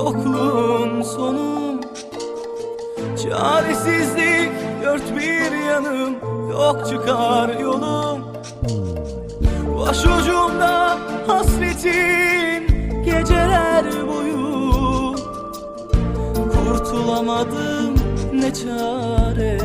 yokluğun sonum Çaresizlik dört bir yanım Yok çıkar yolum. Başucumda hasretin Geceler boyu. Kurtulamadım ne çare.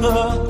love.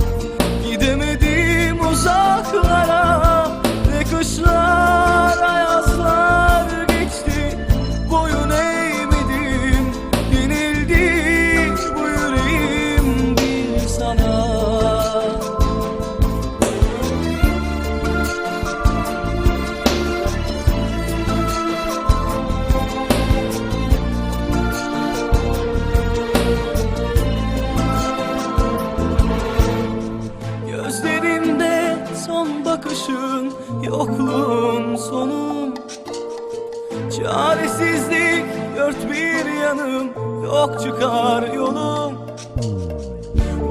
Bakışın Yokluğun sonum. Çaresizlik dört bir yanım Yok çıkar yolum.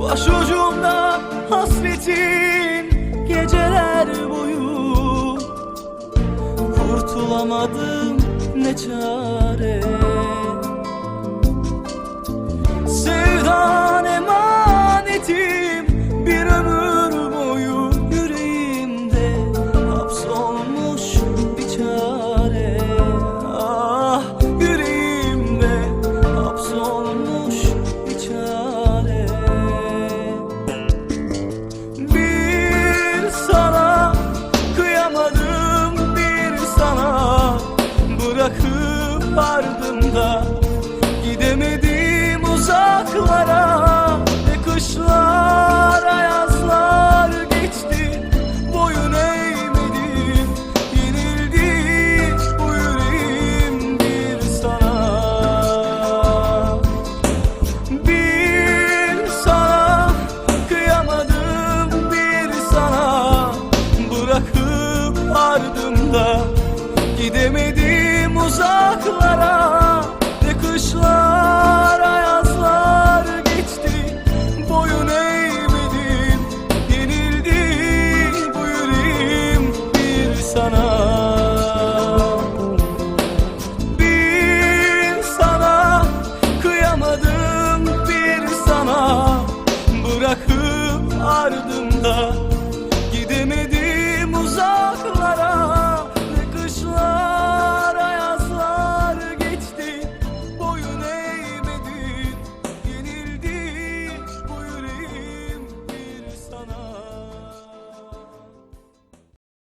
Başucumda hasretin Geceler boyu. Kurtulamadım ne çare ardında Gidemedim uzaklara Ne kışlar ayazlar geçti. Boyun eğmedim yenildi Bu yüreğim bir sana. Bir sana kıyamadım bir sana Bırakıp